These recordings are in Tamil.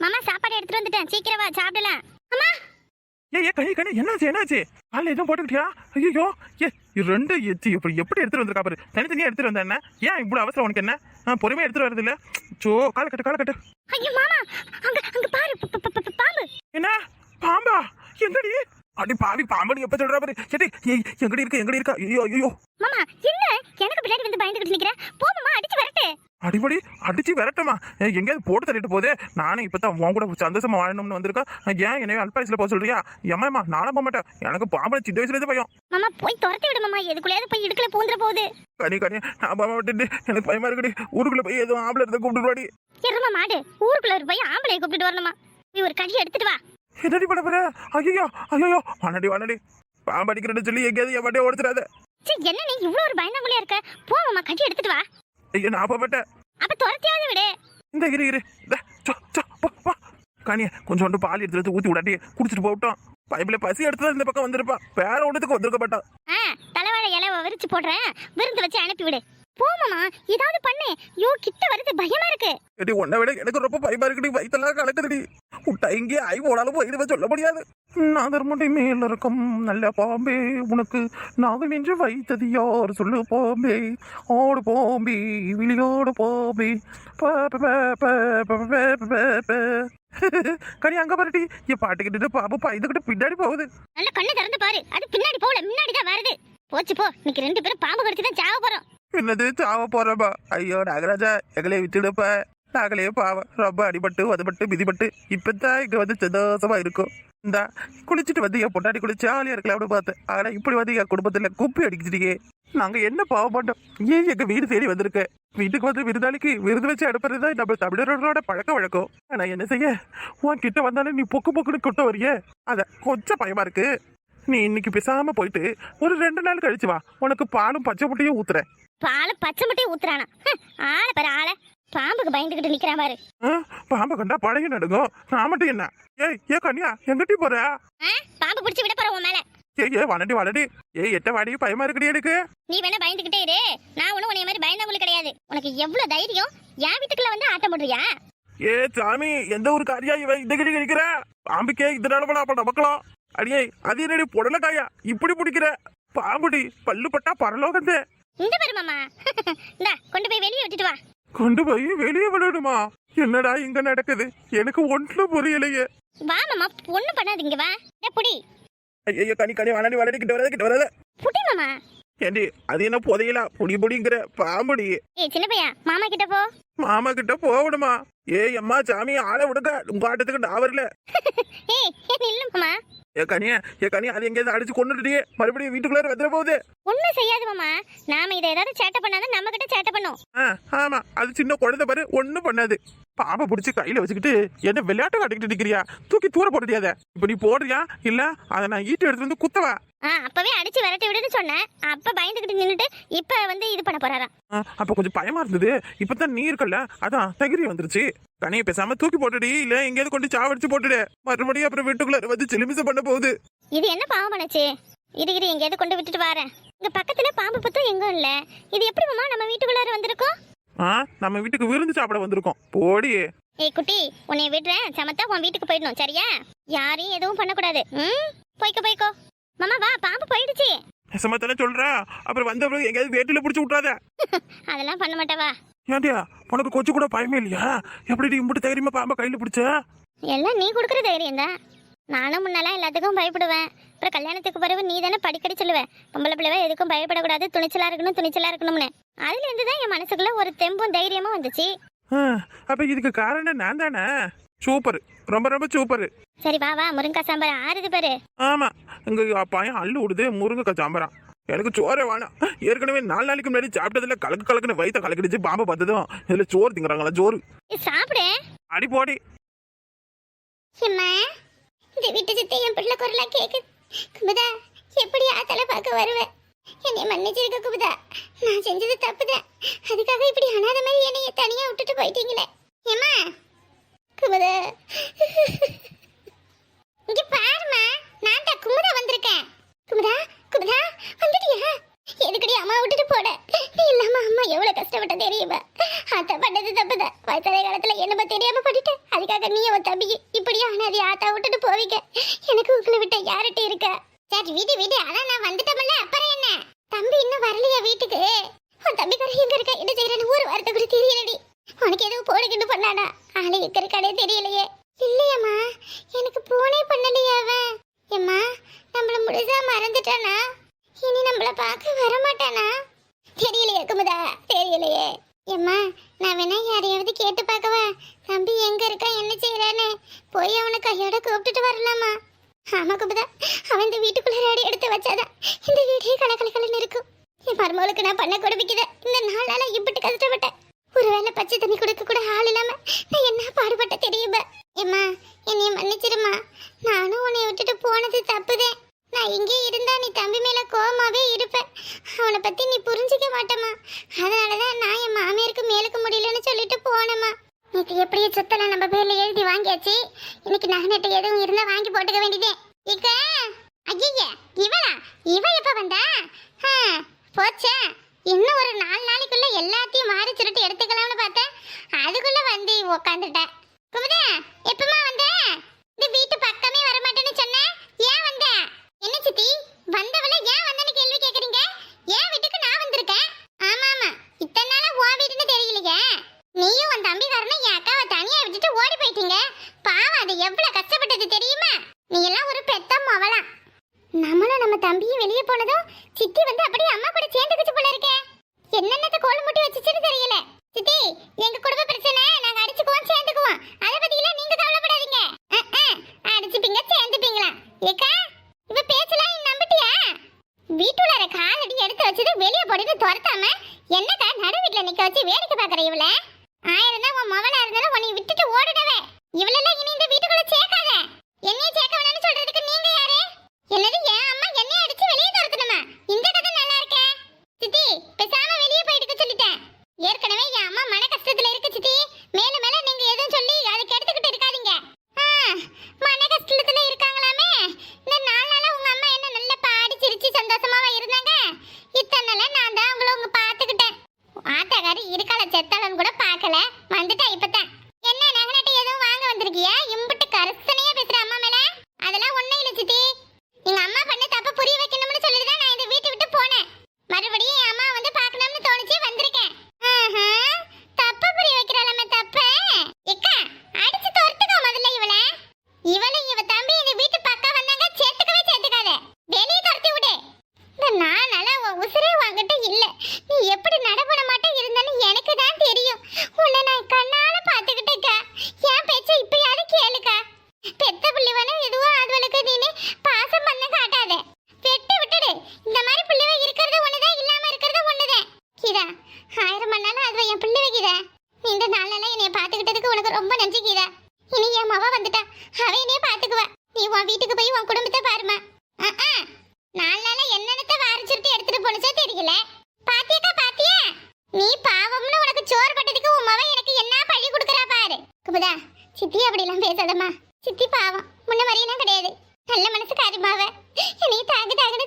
மாமா சாப்பாடு எடுத்துட்டு வந்துட்டேன். சீக்கிரம் வா சாப்பிடலாம். அம்மா ஏ ஏ கனி கனி என்னாச்சு என்னாச்சு? காலைல எதுவும் போட்டுக்கிட்டியா? ஐயோ ஏ ரெண்டு எச்சி இப்படி எப்படி எடுத்துட்டு வந்திருக்கா பாரு. தனித்தனியா எடுத்துட்டு வந்த என்ன? ஏன் இப்படி அவசரம் உனக்கு என்ன? பொறுமையா எடுத்துட்டு வரது இல்ல சோ கால கட்டு கால கட்டு. ஐயோ மாமா! அங்க அங்க பாரு பாம்பு. என்ன? பாம்பா? எங்கடி? அடி பாவி பாம்பு எப்ப சொல்ற பாரு? ஏய் எங்கடி இருக்கு எங்கடி இருக்கா? ஐயோ ஐயோ. மாமா என்ன? எனக்கு பின்னாடி வந்து பயந்துகிட்டு நிக்கிற போ மாமா அடிச்சு அடிபடி அடிச்சு விரட்டுமா? எங்கேயாவது போட்டு தள்ளிட்டு போதே நானும் இப்பதான் உன் கூட சந்தோஷமா வாழணும்னு வந்திருக்கேன். ஏன் என்னைய அல்பாயசுல போக சொல்றியா? ஏமாமா நானும் போக மாட்டேன். எனக்கு பாம்பு சின்ன வயசுல இருந்து பயம். மாமா போய் துரத்தி விடு மாமா. எதுக்குள்ளேயாவது போய் இடுக்கல பூந்துற போகுது. கனி கனி நான் பாம்பை விட்டுட்டு எனக்கு பயமா இருக்குடி. ஊருக்குள்ள போய் எதுவும் ஆம்பளை இருந்தா கூப்பிட்டு எருமா மாடு. ஊருக்குள்ள ஒரு போய் ஆம்பளைய கூப்பிட்டு வரணுமா? நீ ஒரு கடி எடுத்துட்டு வா. என்னடி பண்ண போற? ஐயோ ஐயோ வானடி வானடி பாம்பு அடிக்கிறேன்னு சொல்லி எங்கேயாவது என் ஓடிச்சிடாத சீ என்ன நீ இவ்வளவு ஒரு பயந்தாங்குழியா இருக்க? போ மாமா. கடி எடுத்துட்டு வா. ஐயோ நான் போகப்பட்டேன் அப்ப துரத்தியாவது விடு. இந்த இரு இரு. காணிய கொஞ்சோண்டு பால் எடுத்து ஊத்தி விடாட்டி குடிச்சிட்டு போகட்டும். பைபிள பசி எடுத்து இந்த பக்கம் வந்திருப்பான். வேற ஒன்றதுக்கு வந்திருக்க மாட்டான் தலைவாழை இலை விரிச்சு போடுறேன். விருந்து வச்சு அனுப்பி விடு. போமாமா ஏதாவது பண்ணு. ஐயோ கிட்ட வருது பயமா இருக்கு. எடி உன்னை விட எனக்கு ரொம்ப பயமா இருக்குடி. வயித்தெல்லாம் கலக்குதுடி. உட்டா இங்கே ஐ ஓடாலும் போயிடுவ சொல்ல முடியாது. நாதர்முடி மேல இருக்கும் நல்ல பாம்பே. உனக்கு நாதம் என்று வைத்தது யார்? சொல்லு பாம்பே. ஓடு பாம்பே விழியோடு பாம்பே. கனி அங்க பாருடி என் பாட்டுக்கிட்டு பாபு பயந்துகிட்டு பின்னாடி போகுது. நல்ல கண்ணு திறந்து பாரு. அது பின்னாடி போகல முன்னாடி தான் வருது. போச்சு போ. இன்னைக்கு ரெண்டு பேரும் பாம்பு கடிச்சு தான் சாவ போறோம். என்னது சாவ போறப்பா? ஐயோ நாகராஜா எங்களே விட்டுடுப்ப. நாங்களே பாவம். ரொம்ப அடிபட்டு வதப்பட்டு மிதிப்பட்டு இப்பதான் இங்க வந்து சந்தோஷமா இருக்கும். இந்தா குளிச்சுட்டு வந்து என் பொண்டாடி குளிச்சு ஜாலியாக இருக்கலாம் அப்படின்னு பார்த்தேன். ஆனா இப்படி வந்து என் குடும்பத்துல குப்பி அடிச்சிட்டீங்க நாங்க என்ன பாவ மாட்டோம் ஏன் எங்க வீடு தேடி வந்திருக்க? வீட்டுக்கு வந்து விருந்தாளிக்கு விருது வச்சு அனுப்புறது தான் நம்ம தமிழர்களோட பழக்க வழக்கம். ஆனா என்ன செய்ய? உன் கிட்ட வந்தாலும் நீ பொக்கு பொக்குன்னு கொட்ட வரிய. அத கொஞ்சம் பயமா இருக்கு. நீ இன்னைக்கு பேசாம போயிட்டு ஒரு ரெண்டு நாள் கழிச்சு வா. உனக்கு பாலும் பச்சை முட்டையும் ஊத்துறேன். பால் பச்சை முட்டையை ஊத்துறானா. ஆளை பாரு ஆளை. பாம்புக்கு பயந்துகிட்டு நிக்கிறான் பாரு. பாம்பை கண்டா பழைய நடுங்கும். நான் மட்டும் என்ன? ஏய் ஏ கன்யா எங்கிட்டி போற? பாம்பு பிடிச்சு விட போற உன் மேல. ஏய் ஏ வளடி வளடி ஏய் எட்ட வாடி பயமா இருக்குடி எனக்கு? நீ வேணா பயந்துகிட்டே இரு. நான் ஒண்ணும் உன்னை மாதிரி பயந்தாங்குழி கிடையாது. உனக்கு எவ்வளவு தைரியம்? என் வீட்டுக்குள்ள வந்து ஆட்டம் போடுறியா? ஏ சாமி எந்த ஒரு காரியா இவன் இந்த கிடி நிக்கிற? பாம்புக்கே இதனால அப்ப நமக்கலாம். அடியே அது என்னடி புடலக்காயா இப்படி பிடிக்கிற? பாம்புடி பல்லு பட்டா பரலோகந்தே. இந்த பாரு மாமா. இந்தா கொண்டு போய் வெளியே விட்டுட்டு வா. கொண்டு போய் வெளியே விடணுமா? என்னடா இங்க நடக்குது? எனக்கு ஒன்றும் புரியலையே. வா மாமா ஒண்ணும் பண்ணாதீங்க வா. புடி. ஐயோ கனி கனி வளடி வளடி கிட்ட வராத கிட்ட வராத. புடி மாமா. ஏண்டி அது என்ன புதையலா? பொடி பொடிங்கிற பாம்புடி. ஏய் சின்ன பையா மாமா கிட்ட போ. மாமா கிட்ட போகணுமா? ஏய் அம்மா சாமி ஆளை விடுங்க. உங்க ஆட்டத்துக்கு நான் வரல. ஏய் நில்லு மாமா. ஏ கனியா ஏ கனியா அது எங்கேயாவது அடிச்சு கொண்டுட்டியே மறுபடியும் வீட்டுக்குள்ளார வந்துட போகுது. ஒண்ணும் செய்யாது மாமா. நாம இதை ஏதாவது சேட்டை பண்ணாதான் நம்ம கிட்ட சேட்டை பண்ணும். ஆ ஆமா அது சின்ன குழந்தை பாரு ஒண்ணும் பண்ணாது. பாம்பை பிடிச்சி கையில வச்சுக்கிட்டு என்ன விளையாட்டு காட்டிக்கிட்டு நிக்கிறியா? தூக்கி தூர போடுறியாத இப்ப நீ போடுறியா? இல்ல அதை நான் ஈட்டு எடுத்து வந்து குத்தவா? ஆ அப்பவே அடிச்சு விரட்டி விடுன்னு சொன்னேன். அப்ப பயந்துகிட்டு நின்னுட்டு இப்ப வந்து இது பண்ண போறாராம். அப்ப கொஞ்சம் பயமா இருந்தது. இப்பதான் நீ இருக்கல்ல அதான் தைரியம் வந்துருச்சு. கனியை பேசாம தூக்கி போட்டுடி இல்ல எங்கேயாவது கொண்டு சாவடிச்சு போட்டுடு. மறுபடியும் அப்புறம் வீட்டுக்குள்ள வந்து சிலுமிசம் பண்ண போகுது. இது என்ன பாவம் பண்ணுச்சு இது இது எங்கேயாவது கொண்டு விட்டுட்டு வரேன். இங்க பக்கத்துல பாம்பு புத்தம் எங்கும் இல்ல. இது எப்படி மாமா நம்ம வீட்டுக்குள்ளார ஆ நம்ம வீட்டுக்கு விருந்து சாப்பிட வந்திருக்கோம். போடி. ஏய் குட்டி உன்னை விடுறேன். சமத்தா உன் வீட்டுக்கு போயிடணும் சரியா? யாரையும் எதுவும் பண்ணக்கூடாது. ம்? போய்க்கோ போய்க்கோ. மாமா வா பாம்பு போயிடுச்சு. நெசமாத்தானே சொல்ற அப்புறம் வந்த அப்புறம் எங்கேயாவது வேட்டில பிடிச்சி விட்றாத அதெல்லாம் பண்ண மாட்டவா ஏண்டியா உனக்கு கொஞ்சம் கூட பயமே இல்லையா? எப்படி இம்புட்டு தைரியமா பாம்பை கையில பிடிச்ச? எல்லாம் நீ கொடுக்குற தைரியம் தான் நானும் முன்னெல்லாம் எல்லாத்துக்கும் பயப்படுவேன். அப்புறம் கல்யாணத்துக்கு பிறகு நீ தானே படிக்கடி சொல்லுவேன் பொம்பளை பிள்ளைவ எதுக்கும் பயப்படக்கூடாது துணிச்சலா இருக்கணும் துணிச்சலா இருக்கணும்னு. அதுல இருந்து தான் என் மனசுக்குள்ள ஒரு தெம்பும் தைரியமும் வந்துச்சு. அப்ப இதுக்கு காரணம் நான் தானே சூப்பர். ரொம்ப ரொம்ப சூப்பர். சரி வா வா முருங்கா சாம்பார் ஆறுது பாரு. ஆமா. எங்க பையன் அள்ளு விடுது முருங்கைக்காய் சாம்பரான் எனக்கு சோறே வேணாம். ஏற்கனவே நாலு நாளைக்கு முன்னாடி சாப்பிட்டதுல கலக்கு கலக்குன்னு வயிற்ற கலக்கிடுச்சு பாம்பை பார்த்ததும். இதுல சோறு திங்குறாங்களா சோறு. சாப்பிடு. அடி போடி. இந்த வீட்டு சுத்தி என் பிள்ளை குரலா கேக்குது குமுதா எப்படி ஆத்தலை பார்க்க வருவேன் என்னை மன்னிச்சிருக்க குமுதா. நான் செஞ்சது தப்புதான். அதுக்காக இப்படி அனாத மாதிரி என்னைய தனியா விட்டுட்டு போயிட்டீங்களே. ஏம்மா? குமுதா. இங்க பாருமா நான் தான் குமுதா வந்திருக்கேன். குமுதா குமுதா வந்துட்டியா? எதுக்கடி அம்மா விட்டுட்டு போட நீ இல்லாம அம்மா எவ்வளவு கஷ்டப்பட்ட தெரியுமா? அத்தை பண்ணது தப்புதான். வயசான காலத்துல என்னமோ தெரியாம பண்ணிட்டேன் அதுக்காக நீ நீயும் உன் தம்பிக்கு இப்படியே அனாதி ஆத்தா விட்டுட்டு போவீங்க. எனக்கு உங்களை விட்ட யார்கிட்ட இருக்க? சரி வீடு வீடு. அதான் நான் வந்துட்டோம்ல அப்புறம் என்ன? தம்பி இன்னும் வரலையா வீட்டுக்கு? உன் தம்பிக்கார எங்க இருக்க? என்ன செய்யறேன்னு ஒரு வாரத்தை கூட தெரியலடி. உனக்கு எதுவும் போடுகிட்டு பண்ணானா ஆளு எங்க இருக்கானே தெரியலையே. இல்லையம்மா எனக்கு போனே பண்ணலையா அவன். ஏம்மா நம்மள முழுசா மறந்துட்டானா? இனி நம்மள பார்க்க வர மாட்டானா தெரியலையே குமுதா. தெரியலையே. ஏம்மா நான் வேணா யாரையாவது கேட்டு பார்க்கவா? தம்பி எங்க இருக்கா என்ன செய்யறான்னு போய் அவனை கையோட கூப்பிட்டுட்டு வரலாமா? ஆமா குமுதா. அவன் இந்த வீட்டுக்குள்ள ரேடி எடுத்து வச்சாதான் இந்த வீடே கலக்கலக்கலன்னு இருக்கும். என் மருமகளுக்கு நான் பண்ண கொடுப்பிக்குத இந்த நாளால இப்படி கஷ்டப்பட்டேன். ஒருவேளை பச்சை தண்ணி கொடுக்க கூட ஆள் இல்லாம நான் என்ன பாடுபட்ட தெரியுமா? ஏம்மா என்னைய மன்னிச்சிருமா. நானும் உன்னை விட்டுட்டு போனது தப்புதேன் நான் இங்கே இருந்தா நீ தம்பி மேல கோவமாவே இருப்பேன் அவனை பத்தி நீ புரிஞ்சிக்க மாட்டேம்மா. அதனாலதான் நான் என் மாமியாருக்கு மேலுக்கு முடியலன்னு சொல்லிட்டு போனேம்மா. நேற்று எப்படியே சொத்தெல்லாம் நம்ம பேர்ல எழுதி வாங்கியாச்சு? இன்னைக்கு நகநட்டு எதுவும் இருந்தா வாங்கி போட்டுக்க வேண்டியதே. இக்க ஐயா இவளா? இவ எப்ப வந்தா? ஆ, போச்சே. இன்னும் ஒரு நாலு நாளைக்குள்ள எல்லாத்தையும் மாறி சுருட்டு எடுத்துக்கலாம்னு பார்த்தேன். அதுக்குள்ள வந்து உக்காந்துட்டேன் குமுதா எப்பமா வந்த இந்த வீட்டு பக்கமே வர மாட்டேன்னு சொன்ன ஏன் வந்த என்ன சித்தி வந்தவள ஏன் வந்தன்னு கேள்வி கேக்குறீங்க ஏன் வீட்டுக்கு நான் வந்திருக்கேன் ஆமா ஆமா இத்தனை நாளா உன் வீடுன்னு தெரியலையே நீயும் உன் தம்பிக்காரனும் என் அக்காவை தனியா விட்டுட்டு ஓடி போயிட்டீங்க பாவம் அது எவ்வளவு கஷ்டப்பட்டது தெரியுமா நீ எல்லாம் ஒரு பெத்த மவளா நம்மளும் நம்ம தம்பியும் வெளியே போனதும் சித்தி வந்து அப்படியே அம்மா கூட சேர்ந்துக்கிச்சு போல இருக்கே என்னென்னத்த கோல் முட்டி வச்சுச்சுன்னு தெரியல சித்தி எங்க குடும்ப பிரச்சனை நாங்க அடிச்சுக்குவோம் சேர்ந்துக்குவோம் அத பத்தியெல்லாம் நீங்க கவலைப்படாதீங்க அஹ், அஹ், அடிச்சுப்பீங்க சேர்ந்துப்பீங்களா ஏக்கா இவ பேச்செல்லாம் நீ நம்பிட்டியா வீட்டுள்ளார காலடி எடுத்து வச்சது வெளியே போட்டு துரத்தாம என்னக்கா நடு வீட்டுல நிக்க வச்சு வேடிக்கை பாக்குற இவள. ஆயிரம் தான் உன் மவனா இருந்தாலும் உன்னை விட்டுட்டு ஓடிடவே. இவளெல்லாம் இனி இந்த வீட்டுக்குள்ள சேர்க்காத. என்னைய சேர்க்க வேணும்னு சொல்றதுக்கு நீங்க யாரு? என்னது ஏன் அம்மா என்னைய அடிச்சு வெளியே துரத்தணுமா இந்த கதை நல்லா இருக்கே சித்தி பேசாம வெளியே போயிட்டு சொல்லிட்டேன் ஏற்கனவே என் அம்மா மன கஷ்டத்துல இருக்கு சித்தி மேல மேல நீங்க எதுவும் சொல்லி அதுக்கு எடுத்துக்கிட்டு இருக்காதீங்க ஆ, மன கஷ்டத்துல இருக்காங்களாமே இந்த நாலு நாளா உங்க அம்மா என்ன நல்ல பாடி சிரிச்சு சந்தோஷமாவா இருந்தாங்க இத்தனை நாளா நான் தான் உங்களை உங்க பாத்துக்கிட்டேன் ஆட்டக்காரி இருக்கால செத்தாளன்னு கூட பார்க்கல வந்துட்டா இப்பதான் என்ன நகனட்டை எதுவும் வாங்க வந்திருக்கியா இம்புட்டு கருத்தனையா பேசுற அம்மா மேல அதெல்லாம் ஒண்ணும் இல்ல சித்தி எங்க அம்மா பண்ண தப்ப புரிய வைக்கணும்னு சொல்லிட்டு தான் நான் இந்த வீட்டை விட்டு போனேன் மறுபடியும் என் அம்மா வந்து பார்க்கணும்னு தோணுச்சு வந்திருக்கேன் ஆஹா, தப்பு புரிய வைக்கிறாளமே தப்ப எக்கா அடிச்சு துரத்துக்கோ முதல்ல இவள இவளை இவ தம்பி இந்த வீட்டு பக்கம் வந்தாங்க சேர்த்துக்கவே சேர்த்துக்காத வெளியே துரத்தி விடு இந்த நாலு நாளா உன் உசுரே வாங்கிட்டு இல்ல நீ எப்படி நடப்பட மாட்டே இருந்தான்னு எனக்கு தான் தெரியும் உன்னை நான் கண்ணால பாத்துக்கிட்டேக்கா என் பேச்ச இப்பயாவது கேளுக்கா பெத்த பிள்ளைவன எதுவும் அதுவளுக்கு நீனு பாசம் பண்ண காட்டாத வெட்டு விட்டுடு இந்த மாதிரி பிள்ளைவ இருக்கிறது ஒண்ணுதான் இல்லாம இருக்கிறது ஒண்ணுதான் ஆயிரம் பண்ணாலும் அதுவ என் பிள்ளை கீதா இந்த நாளெல்லாம் என்னைய பார்த்துக்கிட்டதுக்கு உனக்கு ரொம்ப நன்றி கீதா. இனி என் மவ வந்துட்டா. அவ என்னைய பார்த்துக்குவ. நீ உன் வீட்டுக்கு போய் உன் குடும்பத்தை பாருமா அஹ், அஹ். நாலு நாளா என்னென்னத்தை வாரிச்சுட்டு எடுத்துட்டு போனச்சோ தெரியல. பாத்தியாக்கா பாத்தியா? நீ பாவம்னு உனக்கு சோறு பட்டதுக்கு உன் மவ எனக்கு என்ன பழி கொடுக்குறா பாரு. குமுதா சித்தி அப்படிலாம் பேசாதம்மா. சித்தி பாவம். முன்ன வரையெல்லாம் கிடையாது. நல்ல மனசு காரியமாவ நீ தாங்க தாங்கன்னு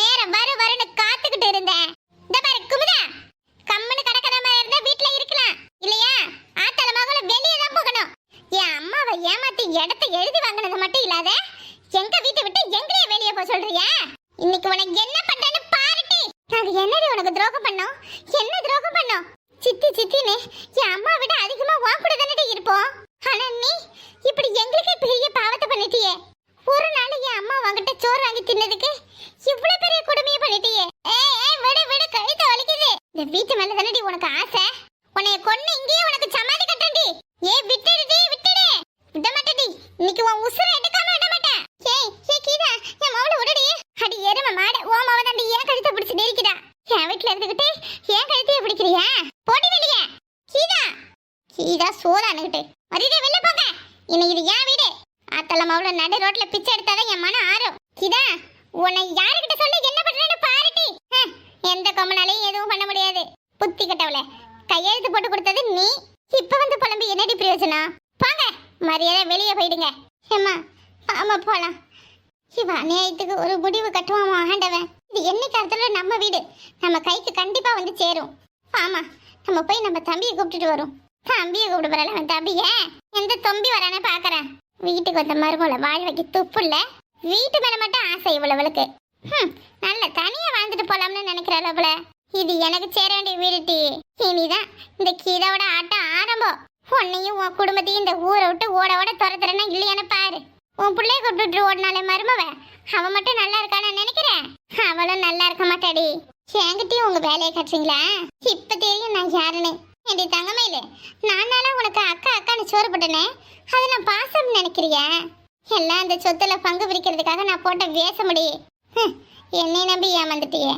நேரம் வர வரும்னு காத்துக்கிட்டு இருந்தேன். இந்த பாரு குமுதா. கம்முன்னு கடக்கற மாதிரி இருந்தா வீட்ல இருக்கலாம். இல்லையா? ஆத்தால மகள வெளியே தான் போகணும். என் அம்மாவை ஏமாத்தி இடத்த எழுதி வாங்கினது மட்டும் இல்லாத எங்க வீட்டை விட்டு எங்களையே வெளியே போக சொல்றியா? இன்னைக்கு உனக்கு என்ன பண்றேன்னு பாருட்டி. நாங்க என்னடி உனக்கு துரோகம் பண்ணோம்? என்ன துரோகம் பண்ணோம்? சித்தி சித்தின்னு என் அம்மா விட அதிகமா உன் கூட இருப்போம். ஆனா நீ இப்படி எங்களுக்கே பெரிய பாவத்தை பண்ணிட்டியே. ஒரு நாள் என் அம்மா வாங்கிட்ட சோறு வாங்கி தின்னதுக்கு இவ்வளவு பெரிய கொடுமையை பண்ணிட்டியே. ஏய் ஏய் விடு விடு கழுத்த வலிக்குது இந்த வீட்டு மேல தானடி உனக்கு ஆசை? உன்னை கொன்னு இங்கேயே உனக்கு சமாதி கட்டண்டி ஏய் விட்டுடுடி விட்டுடு. விட மாட்டடி இன்னைக்கு உன் உசுரை எடுக்காம விட மாட்டேன். ஏய் ஏய் கீதா என் மவளை விடுடி. அடி எரும மாடு ஓ மவ தாண்டி ஏன் கழுத்தை பிடிச்சி நெரிக்குதா என் வீட்டுல இருந்துகிட்டு ஏன் கழுத்தையே பிடிக்கிறியா? போடி வெளிய. கீதா. கீதா சோதானுகிட்டு மரியாதை வெளில போங்க. இன்னைக்கு இது என் வீடு. ஆத்தல மவள நடு ரோட்ல பிச்சை எடுத்தாதான் என் மனம் ஆறும். கீதா. உன்னை யாருக்கிட்ட சொல்லி என்ன பண்றேன்னு பாருட்டி. எந்த கொம்பனாலையும் எதுவும் பண்ண முடியாது. புத்தி கட்டவள. கையெழுத்து போட்டு கொடுத்தது நீ. இப்ப வந்து புலம்பி என்னடி பிரயோஜனம்? போங்க மரியாதை வெளியே போயிடுங்க. ஏமா ஆமா போலாம். இவ அநியாயத்துக்கு ஒரு முடிவு கட்டுவாமா ஆண்டவன்? இது என்னைக்கு அர்த்தத்துல நம்ம வீடு? நம்ம கைக்கு கண்டிப்பா வந்து சேரும். ஆமா நம்ம போய் நம்ம தம்பியை கூப்பிட்டுட்டு வரோம். தம்பியை கூப்பிட்டு வரல அவன் தம்பிய. எந்த தொம்பி வரானே பாக்குறேன். வீட்டுக்கு வந்த மருமலை வாழ வைக்க துப்பு இல்லை வீட்டு மேல மட்டும் ஆசை இவ்வளவுக்கு ம் நல்ல தனியா வாழ்ந்துட்டு போலாம்னு நினைக்கிற அளவுல. இது எனக்கு சேர வேண்டிய வீடுட்டி இனிதான் இந்த கீதாவோட ஆட்டம் ஆரம்பம். உன்னையும் உன் குடும்பத்தையும் இந்த ஊரை விட்டு ஓட ஓட துரத்துறேன்னா இல்லையானு பாரு. உன் பிள்ளைய கூப்பிட்டு ஓடினாலே மருமவ. அவன் மட்டும் நல்லா இருக்கான்னு நினைக்கிறேன். அவளும் நல்லா இருக்க மாட்டாடி என்கிட்டயும் உங்க வேலையை கட்டுறீங்களா? இப்ப தெரியும் நான் யாருன்னு. ஏண்டி தங்கமையில நானால உனக்கு அக்கா அக்கான்னு சோறு போட்டனே. அதை நான் பாசம் நினைக்கிறியா? எல்லாம் அந்த சொத்துல பங்கு பிரிக்கிறதுக்காக நான் போட்ட வேசமுடி என்னை நம்பி ஏமாந்துட்டியே.